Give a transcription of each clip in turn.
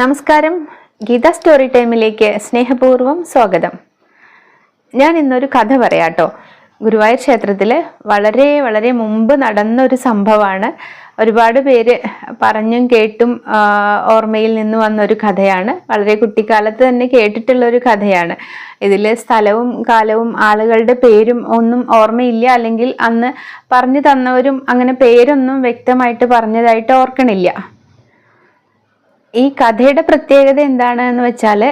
നമസ്കാരം. ഗീത സ്റ്റോറി ടൈമിലേക്ക് സ്നേഹപൂർവം സ്വാഗതം. ഞാൻ ഇന്നൊരു കഥ പറയാട്ടോ. ഗുരുവായൂർ ക്ഷേത്രത്തിൽ വളരെ വളരെ മുമ്പ് നടന്ന ഒരു സംഭവമാണ്. ഒരുപാട് പേര് പറഞ്ഞും കേട്ടും ഓർമ്മയിൽ നിന്ന് വന്ന ഒരു കഥയാണ്. വളരെ കുട്ടിക്കാലത്ത് തന്നെ കേട്ടിട്ടുള്ള ഒരു കഥയാണ്. ഇതിൽ സ്ഥലവും കാലവും ആളുകളുടെ പേരും ഒന്നും ഓർമ്മയില്ല. അല്ലെങ്കിൽ അന്ന് പറഞ്ഞു തന്നവരും അങ്ങനെ പേരൊന്നും വ്യക്തമായിട്ട് പറഞ്ഞതായിട്ട് ഓർക്കണില്ല. ഈ കഥയുടെ പ്രത്യേകത എന്താണ് എന്ന് വെച്ചാൽ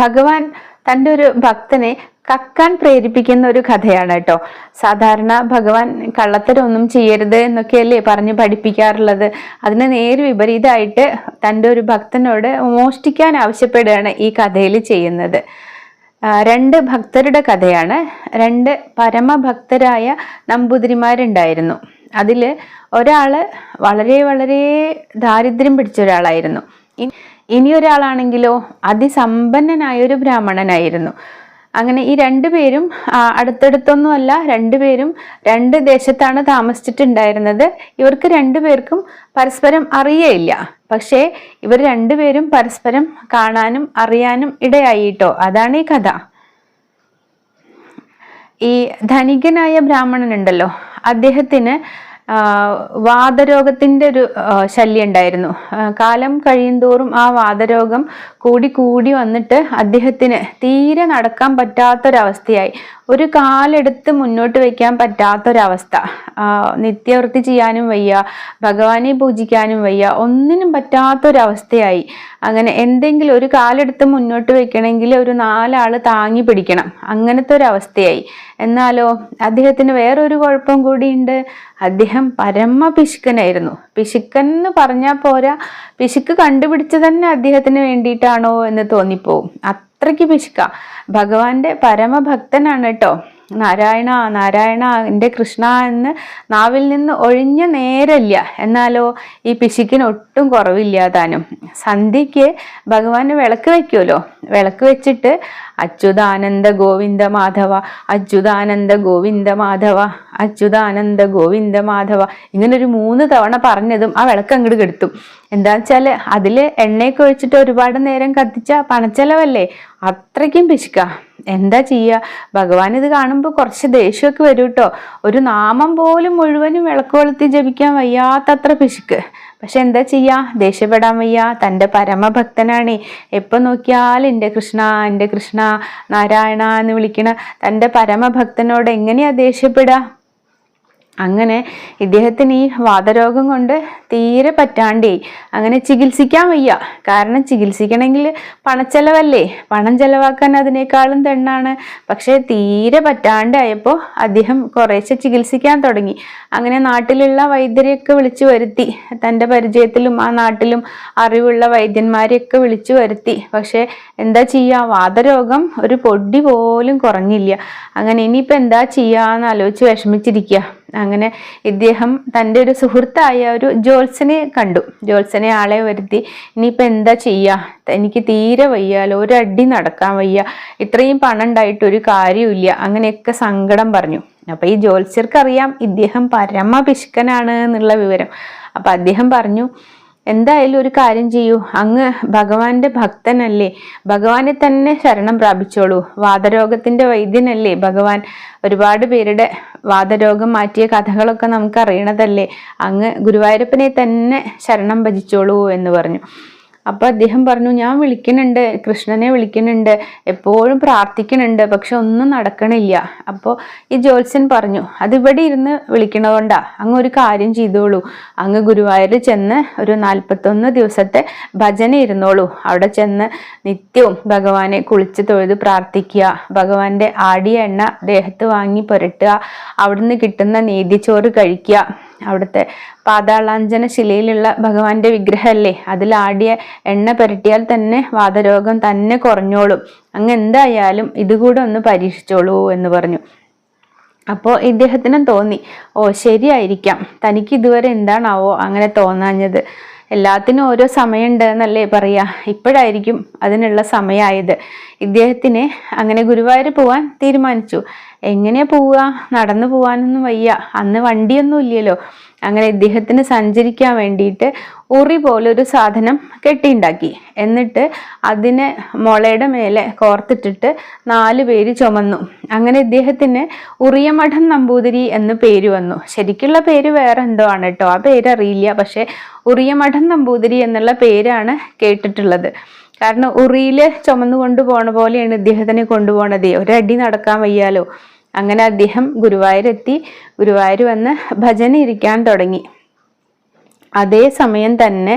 ഭഗവാൻ തന്റെ ഒരു ഭക്തനെ കക്കാൻ പ്രേരിപ്പിക്കുന്ന ഒരു കഥയാണ് കേട്ടോ. സാധാരണ ഭഗവാൻ കള്ളത്തരൊന്നും ചെയ്യരുത് എന്നൊക്കെയല്ലേ പറഞ്ഞ് പഠിപ്പിക്കാറുള്ളത്. അതിന് നേര് വിപരീതമായിട്ട് തന്റെ ഒരു ഭക്തനോട് മോഷ്ടിക്കാൻ ആവശ്യപ്പെടുകയാണ് ഈ കഥയിൽ ചെയ്യുന്നത്. രണ്ട് ഭക്തരുടെ കഥയാണ്. രണ്ട് പരമഭക്തരായ നമ്പൂതിരിമാരുണ്ടായിരുന്നു. അതിൽ ഒരാൾ വളരെ വളരെ ദാരിദ്ര്യം പിടിച്ച ഒരാളായിരുന്നു ഇനി ഒരാളാണെങ്കിലോ അതിസമ്പന്നനായ ഒരു ബ്രാഹ്മണനായിരുന്നു. അങ്ങനെ ഈ രണ്ടുപേരും അടുത്തടുത്തൊന്നുമല്ല രണ്ടുപേരും രണ്ട് ദേശത്താണ് താമസിച്ചിട്ടുണ്ടായിരുന്നത്. ഇവർക്ക് രണ്ടുപേർക്കും പരസ്പരം അറിയയില്ല. പക്ഷേ ഇവർ രണ്ടുപേരും പരസ്പരം കാണാനും അറിയാനും ഇടയായിട്ടോ? അതാണ് ഈ കഥ. ഈ ധനികനായ ബ്രാഹ്മണനുണ്ടല്ലോ. അദ്ദേഹത്തിന് വാതരോഗത്തിന്റെ ഒരു ശല്യം ഉണ്ടായിരുന്നു. കാലം കഴിയുന്തോറും ആ വാതരോഗം കൂടി കൂടി വന്നിട്ട് അദ്ദേഹത്തിന് തീരെ നടക്കാൻ പറ്റാത്തൊരവസ്ഥയായി. ഒരു കാലെടുത്ത് മുന്നോട്ട് വയ്ക്കാൻ പറ്റാത്തൊരവസ്ഥ. നിത്യവൃത്തി ചെയ്യാനും വയ്യ ഭഗവാനെ പൂജിക്കാനും വയ്യ ഒന്നിനും പറ്റാത്തൊരവസ്ഥയായി. അങ്ങനെ എന്തെങ്കിലും ഒരു കാലെടുത്ത് മുന്നോട്ട് വെക്കണമെങ്കിൽ ഒരു നാലാൾ താങ്ങി പിടിക്കണം. അങ്ങനത്തെ ഒരു അവസ്ഥയായി എന്നാലോ അദ്ദേഹത്തിന് വേറൊരു കുഴപ്പം കൂടിയുണ്ട്. അദ്ദേഹം പരമ പിശുക്കനായിരുന്നു പിശുക്കൻ എന്ന് പറഞ്ഞാൽ പോരാ. പിശുക്ക് കണ്ടുപിടിച്ച് തന്നെ അദ്ദേഹത്തിന് വേണ്ടിയിട്ടാണോ എന്ന് തോന്നിപ്പോവും. അത്രയ്ക്ക് പിശുക്ക ഭഗവാന്റെ പരമഭക്തനാണ് കേട്ടോ നാരായണ നാരായണ എന്റെ കൃഷ്ണ എന്ന് നാവിൽ നിന്ന് ഒഴിഞ്ഞ നേരല്ല. എന്നാലോ ഈ പിശുക്കിന് ഒട്ടും കുറവില്ല താനും സന്ധ്യയ്ക്ക് ഭഗവാന് വിളക്ക് വെക്കുമല്ലോ വിളക്ക് വെച്ചിട്ട് അച്യുതാനന്ദ ഗോവിന്ദ മാധവ അച്യുതാനന്ദ ഗോവിന്ദ മാധവ അച്യുതാനന്ദ ഗോവിന്ദ മാധവ ഇങ്ങനെ ഒരു മൂന്ന് തവണ പറഞ്ഞതും ആ വിളക്ക് അങ്ങോട്ട് കെടുത്തും. എന്താ വെച്ചാൽ അതിൽ എണ്ണയൊക്കെ ഒഴിച്ചിട്ട് ഒരുപാട് നേരം കത്തിച്ച പണച്ചെലവല്ലേ? അത്രയ്ക്കും പിശുക്ക. എന്താ ചെയ്യുക ഭഗവാൻ ഇത് കാണുമ്പോൾ കുറച്ച് ദേഷ്യമൊക്കെ വരും കേട്ടോ ഒരു നാമം പോലും മുഴുവനും വിളക്ക് കൊളുത്തി ജപിക്കാൻ വയ്യാത്തത്ര പിശുക്ക്. പക്ഷെ എന്താ ചെയ്യാ? ദേഷ്യപ്പെടാൻ വയ്യ. തന്റെ പരമഭക്തനാണ്. എപ്പോൾ നോക്കിയാലും എന്റെ കൃഷ്ണ എന്റെ കൃഷ്ണ നാരായണ എന്ന് വിളിക്കണ തന്റെ പരമഭക്തനോട് എങ്ങനെയാ ദേഷ്യപ്പെടുക? അങ്ങനെ ഇദ്ദേഹത്തിന് ഈ വാതരോഗം കൊണ്ട് തീരെ പറ്റാണ്ടേ. അങ്ങനെ ചികിത്സിക്കാൻ വയ്യ. കാരണം ചികിത്സിക്കണമെങ്കിൽ പണച്ചെലവല്ലേ? പണം ചെലവാക്കാൻ അതിനേക്കാളും തെണ്ണാണ്. പക്ഷേ തീരെ പറ്റാണ്ടായപ്പോൾ അദ്ദേഹം കുറേശ്ശെ ചികിത്സിക്കാൻ തുടങ്ങി. അങ്ങനെ നാട്ടിലുള്ള വൈദ്യരെയൊക്കെ വിളിച്ചു വരുത്തി. തന്റെ പരിചയത്തിലും ആ നാട്ടിലും അറിവുള്ള വൈദ്യന്മാരെയൊക്കെ വിളിച്ചു വരുത്തി. പക്ഷേ എന്താ ചെയ്യുക വാതരോഗം ഒരു പൊടി പോലും കുറഞ്ഞില്ല. അങ്ങനെ ഇനിയിപ്പോൾ എന്താ ചെയ്യുക ചെയ്യാന്ന് ആലോചിച്ച് വിഷമിച്ചിരിക്കുക അങ്ങനെ ഇദ്ദേഹം തന്റെ ഒരു സുഹൃത്തായ ഒരു ജോത്സനെ കണ്ടു. ജോത്സനെ ആളെ വരുത്തി ഇനിയിപ്പോൾ എന്താ ചെയ്യുക എനിക്ക് തീരെ വയ്യാലോ? ഒരു അടി നടക്കാൻ വയ്യ? ഇത്രയും പണം ഉണ്ടായിട്ട് ഒരു കാര്യമില്ല അങ്ങനെയൊക്കെ സങ്കടം പറഞ്ഞു. അപ്പൊ ഈ ജ്യോത്സ്യർക്കറിയാം ഇദ്ദേഹം പരമ പിശുക്കനാണ് എന്നുള്ള വിവരം. അപ്പൊ അദ്ദേഹം പറഞ്ഞു എന്തായാലും ഒരു കാര്യം ചെയ്യൂ. അങ്ങ് ഭഗവാന്റെ ഭക്തനല്ലേ. ഭഗവാനെ തന്നെ ശരണം പ്രാപിച്ചോളൂ. വാദരോഗത്തിന്റെ വൈദ്യനല്ലേ ഭഗവാൻ. ഒരുപാട് പേരുടെ വാദരോഗം മാറ്റിയ കഥകളൊക്കെ നമുക്ക് അറിയണതല്ലേ. അങ്ങ് ഗുരുവായൂരപ്പനെ തന്നെ ശരണം ഭജിച്ചോളൂ എന്ന് പറഞ്ഞു. അപ്പൊ അദ്ദേഹം പറഞ്ഞു ഞാൻ വിളിക്കുന്നുണ്ട് കൃഷ്ണനെ വിളിക്കുന്നുണ്ട് എപ്പോഴും പ്രാർത്ഥിക്കുന്നുണ്ട് പക്ഷെ ഒന്നും നടക്കണില്ല. അപ്പോൾ ഈ ജ്യോത്സ്യൻ പറഞ്ഞു അതിവിടെ ഇരുന്ന് വിളിക്കണതുകൊണ്ടാ അങ്ങ് ഒരു കാര്യം ചെയ്തോളൂ. അങ്ങ് ഗുരുവായൂർ ചെന്ന് ഒരു നാൽപ്പത്തൊന്ന് ദിവസത്തെ ഭജന ഇരുന്നോളൂ. അവിടെ ചെന്ന് നിത്യവും ഭഗവാനെ കുളിച്ച് തൊഴുത് പ്രാർത്ഥിക്കുക. ഭഗവാന്റെ ആടിയ എണ്ണ ദേഹത്ത് വാങ്ങി പുരട്ടുക. അവിടുന്ന് കിട്ടുന്ന നീതിച്ചോറ് കഴിക്കുക. അവിടുത്തെ പാതാളാഞ്ജന ശിലയിലുള്ള ഭഗവാന്റെ വിഗ്രഹമല്ലേ അതിലാടിയ എണ്ണ പുരട്ടിയാൽ തന്നെ വാതരോഗം തന്നെ കുറഞ്ഞോളും. അങ്ങ് എന്തായാലും ഇതുകൂടെ ഒന്ന് പരീക്ഷിച്ചോളൂ എന്ന് പറഞ്ഞു. അപ്പോൾ ഇദ്ദേഹത്തിനും തോന്നി ഓ ശരിയായിരിക്കാം. തനിക്ക് ഇതുവരെ എന്താണാവോ അങ്ങനെ തോന്നാഞ്ഞത്. എല്ലാത്തിനും ഓരോ സമയമുണ്ട് എന്നല്ലേ പറയുക ഇപ്പോഴായിരിക്കും അതിനുള്ള സമയമായത് ഇദ്ദേഹത്തിന് അങ്ങനെ ഗുരുവായൂർ പോവാൻ തീരുമാനിച്ചു. എങ്ങനെയാ പോവുക? നടന്നു പോകാനൊന്നും വയ്യ. അന്ന് വണ്ടിയൊന്നും ഇല്ലല്ലോ. അങ്ങനെ ഇദ്ദേഹത്തിന് സഞ്ചരിക്കാൻ വേണ്ടിയിട്ട് ഉറി പോലെ ഒരു സാധനം കെട്ടിയുണ്ടാക്കി. എന്നിട്ട് അതിനെ മുളയുടെ മേലെ കോർത്തിട്ടിട്ട് നാല് പേര് ചുമന്നു. അങ്ങനെ ഇദ്ദേഹത്തിന് ഉറിയമഠം നമ്പൂതിരി എന്ന് പേര് വന്നു. ശരിക്കുള്ള പേര് വേറെ എന്തോ ആണ് കേട്ടോ. ആ പേരറിയില്ല. പക്ഷെ ഉറിയമഠം നമ്പൂതിരി എന്നുള്ള പേരാണ് കേട്ടിട്ടുള്ളത്. കാരണം ഉറിയിൽ ചുമന്നു കൊണ്ടുപോണ പോലെയാണ് ഇദ്ദേഹത്തിനെ കൊണ്ടുപോണത് ഒരടി നടക്കാൻ വയ്യാലോ. അങ്ങനെ അദ്ദേഹം ഗുരുവായൂരെത്തി. ഗുരുവായൂർ വന്ന് ഭജന ഇരിക്കാൻ തുടങ്ങി. അതേ സമയം തന്നെ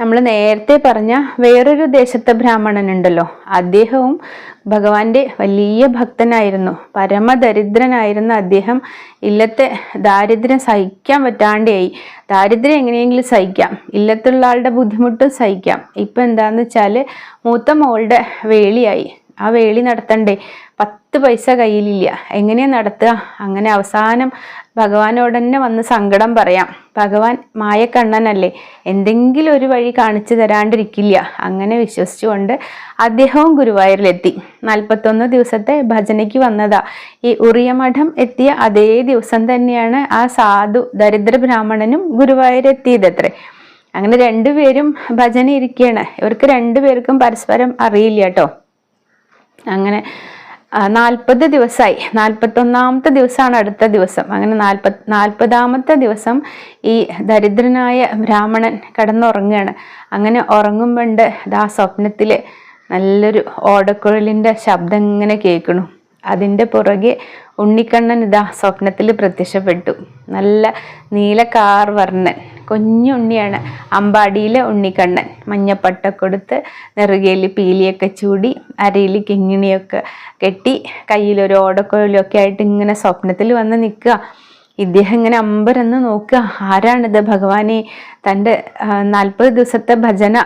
നമ്മൾ നേരത്തെ പറഞ്ഞ വേറൊരു ദേശത്തെ ബ്രാഹ്മണനുണ്ടല്ലോ. അദ്ദേഹവും ഭഗവാന്റെ വലിയ ഭക്തനായിരുന്നു. പരമദരിദ്രനായിരുന്ന അദ്ദേഹം ഇല്ലത്തെ ദാരിദ്ര്യം സഹിക്കാൻ പറ്റാണ്ടായി. ദാരിദ്ര്യം എങ്ങനെയെങ്കിലും സഹിക്കാം. ഇല്ലത്തുള്ള ആളുടെ ബുദ്ധിമുട്ടും സഹിക്കാം. ഇപ്പം എന്താണെന്ന് വെച്ചാൽ മൂത്ത മോളുടെ വേളിയായി ആ വേളി നടത്തണ്ടേ? പത്ത് പൈസ കയ്യിലില്ല. എങ്ങനെയാ നടത്തുക? അങ്ങനെ അവസാനം ഭഗവാനോട് തന്നെ വന്ന് സങ്കടം പറയാം. ഭഗവാൻ മായക്കണ്ണനല്ലേ? എന്തെങ്കിലും ഒരു വഴി കാണിച്ചു തരാണ്ടിരിക്കില്ല. അങ്ങനെ വിശ്വസിച്ചുകൊണ്ട് അദ്ദേഹവും ഗുരുവായൂരിലെത്തി. നാൽപ്പത്തൊന്ന് ദിവസത്തെ ഭജനയ്ക്ക് വന്നതാ. ഈ ഉറിയമഠം എത്തിയ അതേ ദിവസം തന്നെയാണ് ആ സാധു ദരിദ്ര ബ്രാഹ്മണനും ഗുരുവായൂരെത്തിയതത്രേ. അങ്ങനെ രണ്ടുപേരും ഭജന ഇരിക്കുകയാണ് ഇവർക്ക് രണ്ടുപേർക്കും പരസ്പരം അറിയില്ല കേട്ടോ. അങ്ങനെ നാൽപ്പത് ദിവസമായി നാൽപ്പത്തൊന്നാമത്തെ ദിവസമാണ് അടുത്ത ദിവസം. അങ്ങനെ നാൽപ്പത് നാൽപ്പതാമത്തെ ദിവസം ഈ ദരിദ്രനായ ബ്രാഹ്മണൻ കിടന്നുറങ്ങുകയാണ്. അങ്ങനെ ഉറങ്ങുമ്പോണ്ട് ആ സ്വപ്നത്തിൽ നല്ലൊരു ഓടക്കുഴലിന്റെ ശബ്ദം ഇങ്ങനെ കേൾക്കണു. അതിന്റെ പുറകെ ഉണ്ണിക്കണ്ണൻ ഇതാ സ്വപ്നത്തിൽ പ്രത്യക്ഷപ്പെട്ടു. നല്ല നീല കാർ വർണൻ കുഞ്ഞുണ്ണിയാണ് അമ്പാടിയിലെ ഉണ്ണിക്കണ്ണൻ. മഞ്ഞപ്പട്ട കൊടുത്ത് നെറുകയിൽ പീലിയൊക്കെ ചൂടി അരയിൽ കിങ്ങിണിയൊക്കെ കെട്ടി കയ്യിലൊരു ഓടക്കൊഴിലൊക്കെ ആയിട്ട് ഇങ്ങനെ സ്വപ്നത്തിൽ വന്ന് നിൽക്കുക. ഇദ്ദേഹം ഇങ്ങനെ അമ്പരന്ന് നോക്കുക ആരാണിത്? ഭഗവാനെ തന്റെ നാൽപ്പത് ദിവസത്തെ ഭജന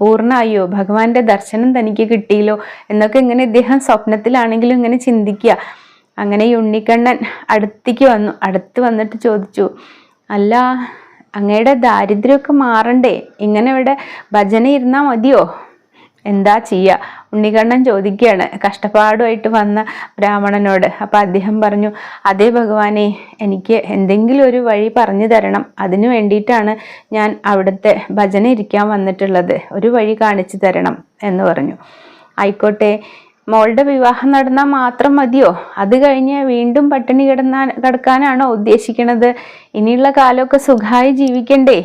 പൂർണമായോ? ഭഗവാന്റെ ദർശനം തനിക്ക് കിട്ടിയില്ലോ? എന്നൊക്കെ ഇങ്ങനെ ഇദ്ദേഹം സ്വപ്നത്തിലാണെങ്കിലും ഇങ്ങനെ ചിന്തിക്കുക. അങ്ങനെ ഈ ഉണ്ണിക്കണ്ണൻ അടുത്തേക്ക് വന്നു അടുത്ത് വന്നിട്ട് ചോദിച്ചു അല്ല അങ്ങയുടെ ദാരിദ്ര്യമൊക്കെ മാറണ്ടേ? ഇങ്ങനെ ഇവിടെ ഭജന ഇരുന്നാൽ മതിയോ? എന്താ ചെയ്യുക ഉണ്ണികണ്ണൻ ചോദിക്കുകയാണ്. കഷ്ടപ്പാടുമായിട്ട് വന്ന ബ്രാഹ്മണനോട്. അപ്പം അദ്ദേഹം പറഞ്ഞു അതേ ഭഗവാനെ എനിക്ക് എന്തെങ്കിലും ഒരു വഴി പറഞ്ഞു തരണം. അതിനു വേണ്ടിയിട്ടാണ് ഞാൻ അവിടുത്തെ ഭജന ഇരിക്കാൻ വന്നിട്ടുള്ളത്. ഒരു വഴി കാണിച്ചു തരണം. എന്ന് പറഞ്ഞു. ആയിക്കോട്ടെ. മോളുടെ വിവാഹം നടന്നാൽ മാത്രം മതിയോ? അത് കഴിഞ്ഞ് വീണ്ടും പട്ടിണി കിടന്നാൻ കിടക്കാനാണോ ഉദ്ദേശിക്കുന്നത് ഇനിയുള്ള കാലമൊക്കെ സുഖമായി ജീവിക്കണ്ടേ?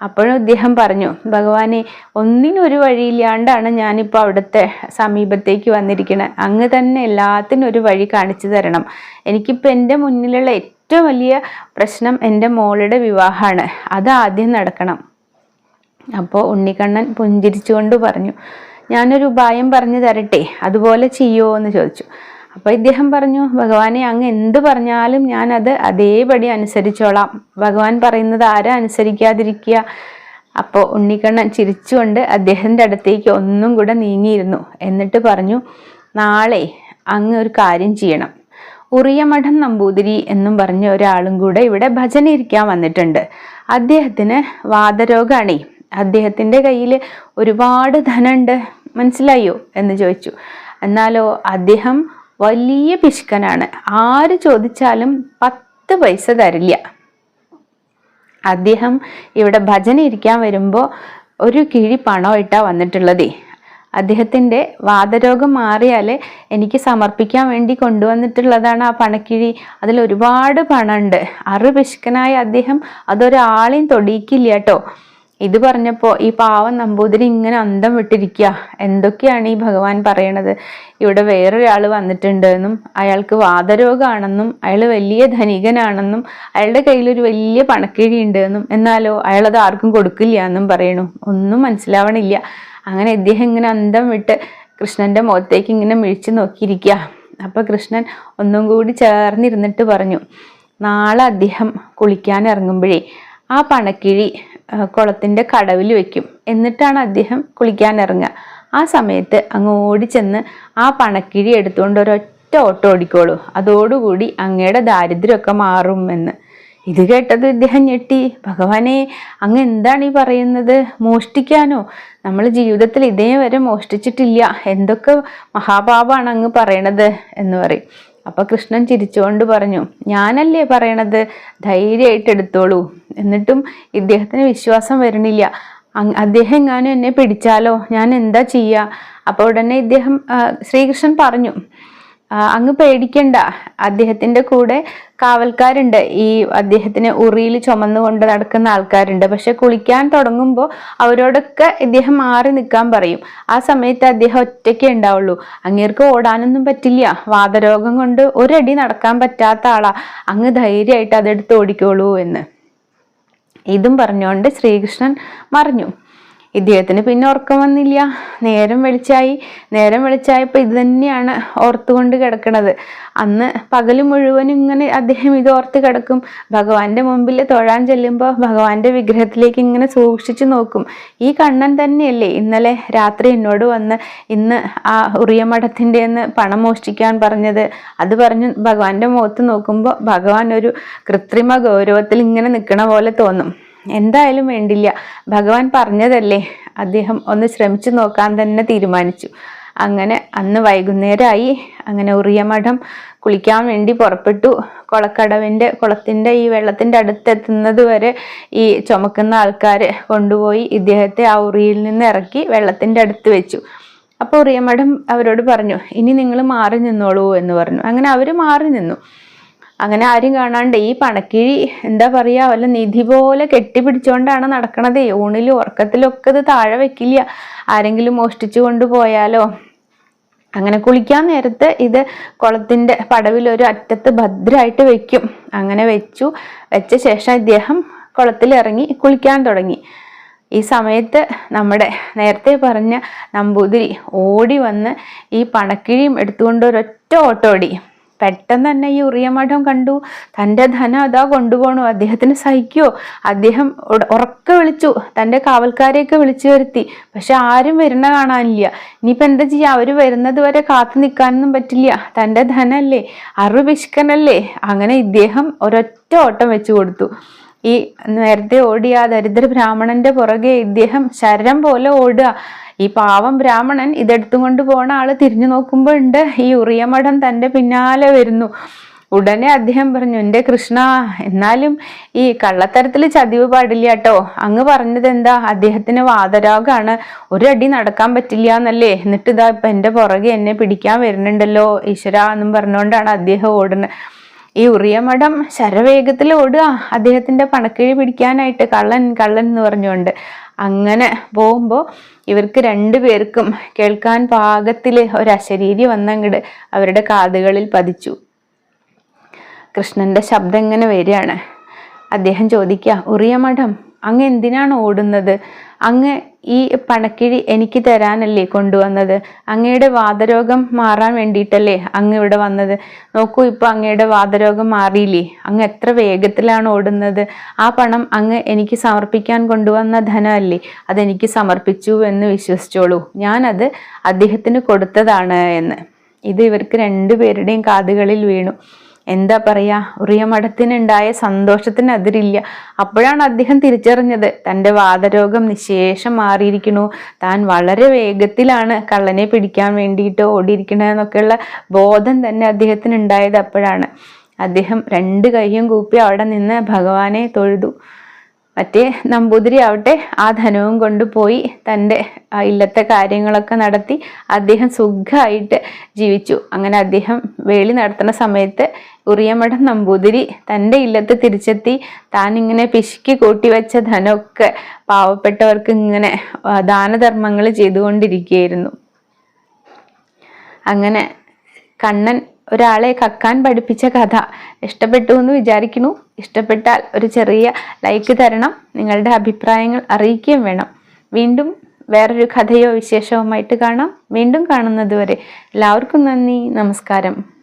അപ്പോഴും അദ്ദേഹം പറഞ്ഞു ഭഗവാനെ ഒന്നിനും ഒരു വഴിയില്ലാണ്ടാണ് ഞാനിപ്പോൾ അവിടുത്തെ സമീപത്തേക്ക് വന്നിരിക്കുന്നത് അങ്ങ് തന്നെ എല്ലാത്തിനും ഒരു വഴി കാണിച്ചു തരണം. എനിക്കിപ്പോൾ എന്റെ മുന്നിലുള്ള ഏറ്റവും വലിയ പ്രശ്നം എന്റെ മോളുടെ വിവാഹമാണ്. അത് ആദ്യം നടക്കണം. അപ്പോൾ ഉണ്ണിക്കണ്ണൻ പുഞ്ചിരിച്ചുകൊണ്ട് പറഞ്ഞു ഞാനൊരു ഉപായം പറഞ്ഞു തരട്ടെ അതുപോലെ ചെയ്യുമോ എന്ന് ചോദിച്ചു. അപ്പോൾ ഇദ്ദേഹം പറഞ്ഞു ഭഗവാനെ അങ്ങ് എന്ത് പറഞ്ഞാലും ഞാനത് അത് അതേപടി അനുസരിച്ചോളാം. ഭഗവാൻ പറയുന്നത് ആരാ അനുസരിക്കാതിരിക്കുക? അപ്പോൾ ഉണ്ണിക്കണ്ണൻ ചിരിച്ചുകൊണ്ട് അദ്ദേഹത്തിന്റെ അടുത്തേക്ക് ഒന്നും കൂടെ നീങ്ങിയിരുന്നു. എന്നിട്ട് പറഞ്ഞു നാളെ അങ്ങ് ഒരു കാര്യം ചെയ്യണം. ഉറിയമഠം നമ്പൂതിരി എന്നും പറഞ്ഞ ഒരാളും കൂടെ ഇവിടെ ഭജന ഇരിക്കാൻ വന്നിട്ടുണ്ട്. അദ്ദേഹത്തിന് വാദരോഗാണേ. അദ്ദേഹത്തിന്റെ കയ്യിൽ ഒരുപാട് ധനമുണ്ട്. മനസ്സിലായോ? എന്ന് ചോദിച്ചു. എന്നാലോ അദ്ദേഹം വലിയ പിശുക്കനാണ്. ആര് ചോദിച്ചാലും പത്ത് പൈസ തരില്ല. അദ്ദേഹം ഇവിടെ ഭജന ഇരിക്കാൻ വരുമ്പോൾ ഒരു കിഴി പണമായിട്ടാണ് വന്നിട്ടുള്ളതേ. അദ്ദേഹത്തിന്റെ വാദരോഗം മാറിയാൽ എനിക്ക് സമർപ്പിക്കാൻ വേണ്ടി കൊണ്ടുവന്നിട്ടുള്ളതാണ് ആ പണക്കിഴി. അതിൽ ഒരുപാട് പണമുണ്ട്. അറു പിശുക്കനായ അദ്ദേഹം അതൊരാളെയും തൊടിയിക്കില്ല കേട്ടോ ഇത് പറഞ്ഞപ്പോൾ ഈ പാവം നമ്പൂതിരി ഇങ്ങനെ അന്തം വിട്ടിരിക്കുക എന്തൊക്കെയാണ് ഈ ഭഗവാൻ പറയണത്? ഇവിടെ വേറൊരാൾ വന്നിട്ടുണ്ട് എന്നും അയാൾക്ക് വാദരോഗമാണെന്നും അയാൾ വലിയ ധനികനാണെന്നും അയാളുടെ കയ്യിൽ ഒരു വലിയ പണക്കിഴി ഉണ്ട് എന്നും എന്നാലോ അയാളത് ആർക്കും കൊടുക്കില്ല എന്നും പറയണു. ഒന്നും മനസ്സിലാവണില്ല. അങ്ങനെ ഇദ്ദേഹം ഇങ്ങനെ അന്തം വിട്ട് കൃഷ്ണന്റെ മുഖത്തേക്ക് ഇങ്ങനെ മിഴിച്ചു നോക്കിയിരിക്കുക അപ്പൊ കൃഷ്ണൻ ഒന്നും കൂടി ചേർന്നിരുന്നിട്ട് പറഞ്ഞു നാളെ അദ്ദേഹം കുളിക്കാൻ ഇറങ്ങുമ്പോഴേ ആ പണക്കിഴി കുളത്തിന്റെ കടവിൽ വെക്കും. എന്നിട്ടാണ് അദ്ദേഹം കുളിക്കാൻ ഇറങ്ങുക ആ സമയത്ത് അങ്ങ് ഓടിച്ചെന്ന് ആ പണക്കിഴി എടുത്തുകൊണ്ട് ഒരൊറ്റ ഓട്ടോ ഓടിക്കോളൂ. അതോടുകൂടി അങ്ങയുടെ ദാരിദ്ര്യമൊക്കെ മാറുമെന്ന് ഇത് കേട്ടത് ഇദ്ദേഹം ഞെട്ടി. ഭഗവാനെ അങ്ങ് എന്താണ് ഈ പറയുന്നത്? മോഷ്ടിക്കാനോ? നമ്മൾ ജീവിതത്തിൽ ഇതേ വരെ മോഷ്ടിച്ചിട്ടില്ല. എന്തൊക്കെ മഹാപാപാണ് അങ്ങ് പറയണത്? എന്ന് പറയും. അപ്പോൾ കൃഷ്ണൻ ചിരിച്ചുകൊണ്ട് പറഞ്ഞു ഞാനല്ലേ പറയണത്? ധൈര്യമായിട്ട് എടുത്തോളൂ. എന്നിട്ടും ഇദ്ദേഹത്തിന് വിശ്വാസം വരണില്ല അദ്ദേഹം എങ്ങാനും എന്നെ പിടിച്ചാലോ? ഞാൻ എന്താ ചെയ്യുക അപ്പോൾ ഉടനെ ഇദ്ദേഹം ശ്രീകൃഷ്ണൻ പറഞ്ഞു അങ്ങ് പേടിക്കണ്ട. അദ്ദേഹത്തിന്റെ കൂടെ കാവൽക്കാരുണ്ട്. ഈ അദ്ദേഹത്തിന് ഉറിയിൽ ചുമന്നുകൊണ്ട് നടക്കുന്ന ആൾക്കാരുണ്ട്. പക്ഷെ കുളിക്കാൻ തുടങ്ങുമ്പോൾ അവരോടൊക്കെ ഇദ്ദേഹം മാറി നിൽക്കാൻ പറയും. ആ സമയത്ത് അദ്ദേഹം ഒറ്റയ്ക്കേ ഉണ്ടാവുള്ളൂ. അങ്ങേർക്ക് ഓടാനൊന്നും പറ്റില്ല. വാതരോഗം കൊണ്ട് ഒരടി നടക്കാൻ പറ്റാത്ത ആളാ. അങ്ങ് ധൈര്യമായിട്ട് അതെടുത്ത് ഓടിക്കോളൂ എന്ന്. ഇതും പറഞ്ഞുകൊണ്ട് ശ്രീകൃഷ്ണൻ മറിഞ്ഞു. ഇദ്ദേഹത്തിന് പിന്നെ ഉറക്കം വന്നില്ല. നേരം വെളിച്ചായി. നേരം വെളിച്ചായപ്പോൾ ഇത് തന്നെയാണ് ഓർത്തുകൊണ്ട് കിടക്കണത്. അന്ന് പകൽ മുഴുവനും ഇങ്ങനെ അദ്ദേഹം ഇത് ഓർത്ത് കിടക്കും. ഭഗവാന്റെ മുമ്പിൽ തൊഴാൻ ചെല്ലുമ്പോൾ ഭഗവാന്റെ വിഗ്രഹത്തിലേക്ക് ഇങ്ങനെ സൂക്ഷിച്ചു നോക്കും. ഈ കണ്ണൻ തന്നെയല്ലേ ഇന്നലെ രാത്രി എന്നോട് വന്ന് ഇന്ന് ആ ഉറിയ മഠത്തിന്റെ നിന്ന് പണം മോഷ്ടിക്കാൻ പറഞ്ഞത്. അത് പറഞ്ഞ് ഭഗവാന്റെ മുഖത്ത് നോക്കുമ്പോൾ ഭഗവാൻ ഒരു കൃത്രിമ ഗൗരവത്തിൽ ഇങ്ങനെ നിൽക്കണ പോലെ തോന്നും. എന്തായാലും വേണ്ടില്ല. ഭഗവാൻ പറഞ്ഞതല്ലേ? അദ്ദേഹം ഒന്ന് ശ്രമിച്ചു നോക്കാൻ തന്നെ തീരുമാനിച്ചു. അങ്ങനെ അന്ന് വൈകുന്നേരമായി അങ്ങനെ ഉറിയ മഠം കുളിക്കാൻ വേണ്ടി പുറപ്പെട്ടു. കുളക്കടവിന്റെ കുളത്തിന്റെ ഈ വെള്ളത്തിന്റെ അടുത്തെത്തുന്നത് വരെ ഈ ചുമക്കുന്ന ആൾക്കാർ കൊണ്ടുപോയി ഇദ്ദേഹത്തെ ആ ഉറിയിൽ നിന്ന് ഇറക്കി വെള്ളത്തിന്റെ അടുത്ത് വെച്ചു. അപ്പോൾ ഉറിയ മഠം അവരോട് പറഞ്ഞു ഇനി നിങ്ങൾ മാറി നിന്നോളൂ എന്ന് പറഞ്ഞു. അങ്ങനെ അവർ മാറി നിന്നു. അങ്ങനെ ആരും കാണാണ്ട് ഈ പണക്കിഴി എന്താ പറയാ വല്ല നിധി പോലെ കെട്ടിപ്പിടിച്ചോണ്ടാണ് നടക്കണത്. ഊണിലും ഉറക്കത്തിലും ഒക്കെ ഇത് താഴെ വെക്കില്ല. ആരെങ്കിലും മോഷ്ടിച്ചു കൊണ്ടുപോയാലോ? അങ്ങനെ കുളിക്കാൻ നേരത്ത് ഇത് കുളത്തിന്റെ പടവിൽ ഒരു അറ്റത്ത് ഭദ്രമായിട്ട് വെക്കും. അങ്ങനെ വെച്ചു. വെച്ച ശേഷം ഇദ്ദേഹം കുളത്തിൽ ഇറങ്ങി കുളിക്കാൻ തുടങ്ങി. ഈ സമയത്ത് നമ്മുടെ നേരത്തെ പറഞ്ഞ നമ്പൂതിരി ഓടി വന്ന് ഈ പണക്കിഴിയും എടുത്തുകൊണ്ട് ഒരൊറ്റ ഓട്ടോടി പെട്ടെന്ന് തന്നെ ഈ ഉറിയമഠം കണ്ടു. തന്റെ ധനം അതാ കൊണ്ടുപോകണു അദ്ദേഹത്തിന് സഹിക്കുമോ അദ്ദേഹം ഉറക്കെ വിളിച്ചു. തന്റെ കാവൽക്കാരെയൊക്കെ വിളിച്ചു വരുത്തി. പക്ഷെ ആരും വരുന്ന കാണാനില്ല. ഇനിയിപ്പോൾ എന്താ ചെയ്യുക അവർ വരുന്നത് വരെ കാത്തു നിൽക്കാനൊന്നും പറ്റില്ല. തന്റെ ധനല്ലേ? അറിവ് പിശുക്കനല്ലേ അങ്ങനെ ഇദ്ദേഹം ഒരൊറ്റ ഓട്ടം വെച്ചു കൊടുത്തു. ഈ നേരത്തെ ഓടിയ ദരിദ്ര ബ്രാഹ്മണന്റെ പുറകെ ഇദ്ദേഹം ശരം പോലെ ഓടുക. ഈ പാവം ബ്രാഹ്മണൻ ഇതെടുത്തും കൊണ്ട് പോണ ആൾ തിരിഞ്ഞു നോക്കുമ്പോൾ ഉണ്ട്. ഈ ഉറിയമഠം തന്റെ പിന്നാലെ വരുന്നു. ഉടനെ അദ്ദേഹം പറഞ്ഞു എന്റെ കൃഷ്ണ എന്നാലും ഈ കള്ളത്തരത്തിൽ ചതിവ് പാടില്ല കേട്ടോ അങ്ങ് പറഞ്ഞത് എന്താ അദ്ദേഹത്തിന് വാതരോഗാണ് ഒരടി നടക്കാൻ പറ്റില്ല എന്നല്ലേ എന്നിട്ട് ഇതാ ഇപ്പം എന്റെ പുറകെ എന്നെ പിടിക്കാൻ വരുന്നുണ്ടല്ലോ ഈശ്വര എന്നും പറഞ്ഞുകൊണ്ടാണ് അദ്ദേഹം ഓടുന്നത്. ഈ ഉറിയമഠം ശരവേഗത്തിൽ ഓടുക. അദ്ദേഹത്തിന്റെ പണക്കിഴി പിടിക്കാനായിട്ട് കള്ളൻ കള്ളൻ എന്ന് പറഞ്ഞുകൊണ്ട് അങ്ങനെ പോകുമ്പോൾ ഇവർക്ക് രണ്ടുപേർക്കും കേൾക്കാൻ പാകത്തിൽ ഒരശരീരി വന്നങ്ങട് അവരുടെ കാതുകളിൽ പതിച്ചു. കൃഷ്ണന്റെ ശബ്ദം ഇങ്ങനെ വരികയാണ്. അദ്ദേഹം ചോദിക്കുക ഉറിയമഠം അങ്ങ് എന്തിനാണ് ഓടുന്നത്? അങ്ങ് ഈ പണക്കിഴി എനിക്ക് തരാനല്ലേ കൊണ്ടുവന്നത്? അങ്ങയുടെ വാതരോഗം മാറാൻ വേണ്ടിയിട്ടല്ലേ അങ്ങ് ഇവിടെ വന്നത്? നോക്കൂ ഇപ്പോൾ അങ്ങയുടെ വാതരോഗം മാറിയില്ലേ? അങ്ങ് എത്ര വേഗത്തിലാണ് ഓടുന്നത്? ആ പണം അങ്ങ് എനിക്ക് സമർപ്പിക്കാൻ കൊണ്ടുവന്ന ധനമല്ലേ? അതെനിക്ക് സമർപ്പിച്ചു എന്ന് വിശ്വസിച്ചോളൂ. ഞാനത് അദ്ദേഹത്തിന് കൊടുത്തതാണ് എന്ന്. ഇത് ഇവർക്ക് രണ്ടുപേരുടെയും കാതുകളിൽ വീണു. എന്താ പറയാ ഉറിയമഠത്തിനുണ്ടായ സന്തോഷത്തിന് അതിരില്ല. അപ്പോഴാണ് അദ്ദേഹം തിരിച്ചറിഞ്ഞത് തന്റെ വാദരോഗം നിശേഷം മാറിയിരിക്കണു താൻ വളരെ വേഗത്തിലാണ് കള്ളനെ പിടിക്കാൻ വേണ്ടിയിട്ട് ഓടിയിരിക്കണതെന്നൊക്കെയുള്ള ബോധം തന്നെ അദ്ദേഹത്തിന് ഉണ്ടായത് അപ്പോഴാണ്. അദ്ദേഹം രണ്ട് കൈയും കൂപ്പി അവിടെ നിന്ന് ഭഗവാനെ തൊഴുതു. മറ്റേ നമ്പൂതിരി ആവട്ടെ ആ ധനവും കൊണ്ടുപോയി തന്റെ ഇല്ലത്തെ കാര്യങ്ങളൊക്കെ നടത്തി അദ്ദേഹം സുഖമായിട്ട് ജീവിച്ചു. അങ്ങനെ അദ്ദേഹം വേളി നടത്തുന്ന സമയത്ത് ഉറിയമഠം നമ്പൂതിരി തന്റെ ഇല്ലത്ത് തിരിച്ചെത്തി താൻ ഇങ്ങനെ പിശുക്കി കൂട്ടിവെച്ച ധനമൊക്കെ പാവപ്പെട്ടവർക്ക് ഇങ്ങനെ ദാനധർമ്മങ്ങൾ ചെയ്തുകൊണ്ടിരിക്കുകയായിരുന്നു. അങ്ങനെ കണ്ണൻ ഒരാളെ കക്കാൻ പഠിപ്പിച്ച കഥ ഇഷ്ടപ്പെട്ടു എന്ന് വിചാരിക്കുന്നു. ഇഷ്ടപ്പെട്ടാൽ ഒരു ചെറിയ ലൈക്ക് തരണം നിങ്ങളുടെ അഭിപ്രായങ്ങൾ അറിയിക്കുകയും വേണം. വീണ്ടും വേറൊരു കഥയോ വിശേഷവുമായിട്ട് കാണാം. വീണ്ടും കാണുന്നതുവരെ എല്ലാവർക്കും നന്ദി നമസ്കാരം.